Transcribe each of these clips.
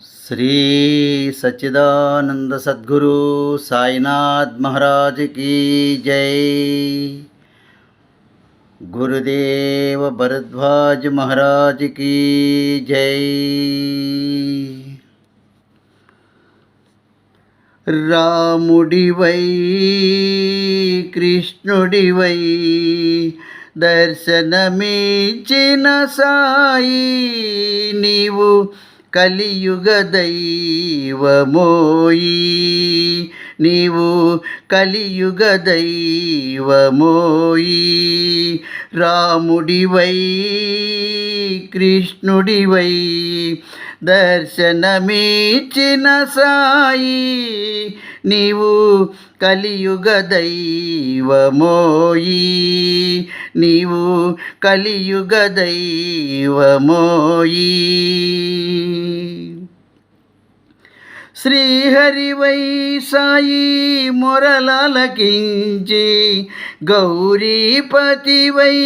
శ్రీ సచ్చిదానంద సద్గురు సాయినాథ్ మహారాజ్ కీ జై. గురుదేవ భరద్వాజ్ మహారాజ్ కీ జై. రాముడివై కృష్ణుడివై దర్శనమిచ్చిన సాయి నీవు కలియుగ దైవమోయి నీవు కలియుగ దైవమోయి రాముడివై కృష్ణుడివై దర్శనమిచ్చిన సాయి. నీవు కలియుగ దైవమోయి నీవు కలియుగ దైవమోయి శ్రీహరివై సాయి మొరలకించి గౌరీపతివై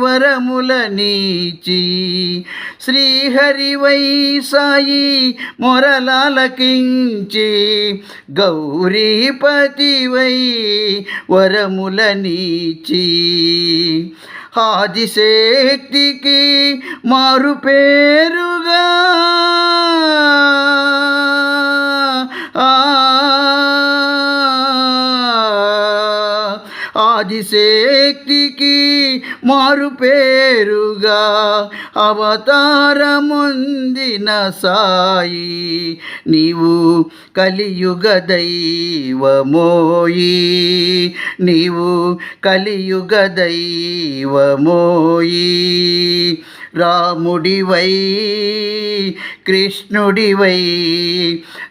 వరముల నీచి శ్రీహరివై సాయి మొరలకించి గౌరీపతివై వరముల నీచి ఆదిశక్తికి మారు పేరుగా ఆదిశక్తికి మారు పేరుగా అవతారముందిన సాయి. నీవు కలియుగ దైవమోయి. నీవు కలియుగ దైవమోయి. రాముడివై కృష్ణుడివై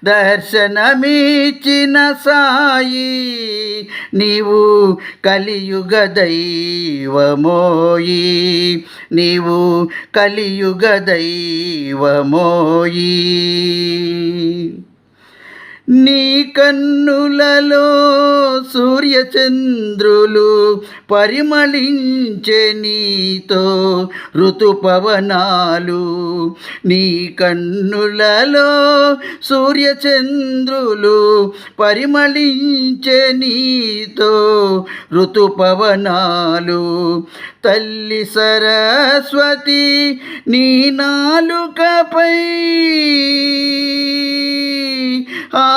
దర్శనమిచ్చిన సాయి. నీవు కలియుగ దైవమోయి నీవు కలియుగ దైవమోయి నీ కన్నులలో సూర్యచంద్రులు పరిమళించే నీతో ఋతుపవనాలు. నీ కన్నులలో సూర్యచంద్రులు పరిమళించే నీతో ఋతుపవనాలు. తల్లి సరస్వతి నీ నాలుకపై. ఆ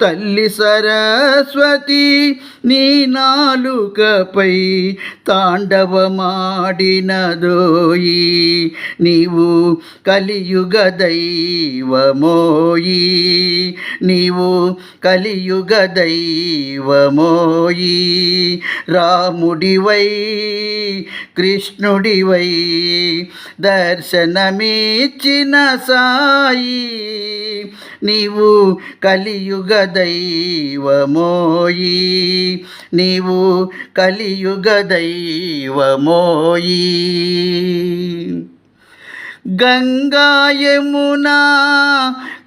తల్లి సరస్వతి నీ నాలుకపై తాండవమాడినదోయి నీవు కలియుగ దైవమోయి నీవు కలియుగ దైవమోయి రాముడివై కృష్ణుడివై దర్శనమిచ్చిన సాయి నీవు కలియుగ దైవమోయి నీవు కలియుగ దైవమోయి గంగా యమునా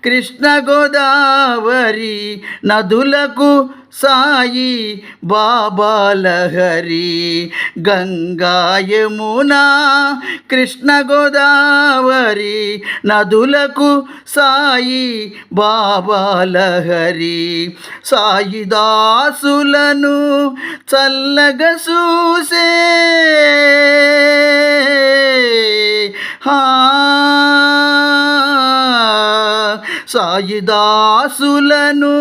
కృష్ణ గోదావరి నదులకు సాయి బాబాలహరి. గంగా యమునా కృష్ణ గోదావరి నదులకు సాయి బాబాలహరి. సాయి దాసులను చూసే. హా సాయిదాసులను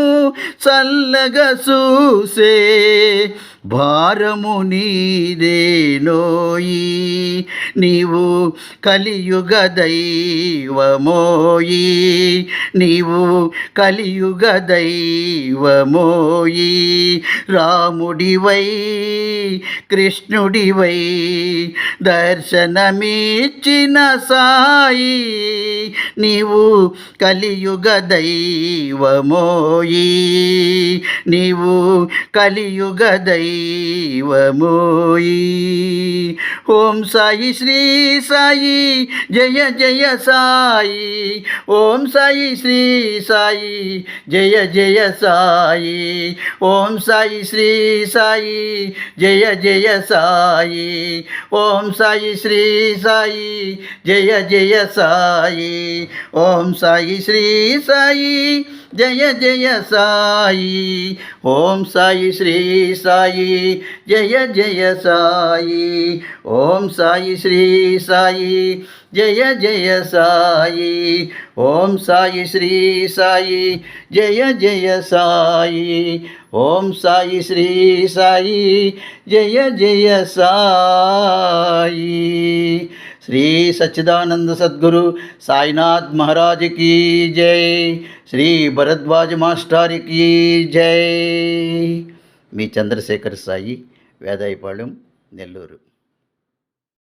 చల్లగా చూసే భారము నీదేనోయి నీవు కలియుగ దైవమోయి నీవు కలియుగ దైవమోయి రాముడివై కృష్ణుడివై దర్శనమిచ్చిన సాయి నీవు కలియుగ దైవమోయి నీవు కలియుగ దైవ దైవమోయి ఓం సాయి శ్రీ సాయి జయ జయ సాయి. ఓం సాయి శ్రీ సాయి జయ జయ సాయి. ఓం సాయి శ్రీ సాయి జయ జయ సాయి. ఓం సాయి శ్రీ సాయి జయ జయ సాయి. ఓం సాయి శ్రీ సాయి జయ జయ సాయి. ఓం సాయి శ్రీ సాయి जय जय साई। ओम साई, श्री साई। जय जय साई। ओम साई, श्री साई। जय जय साई। ओम साई, श्री साई। जय जय साई। श्री सच्चिदानंद सद्गुरु साईनाथ महाराज की जय। श्री भरद्वाज मास्टर की जय। మీ చంద్రశేఖర్ సాయి వేదాయపాళెం నెల్లూరు.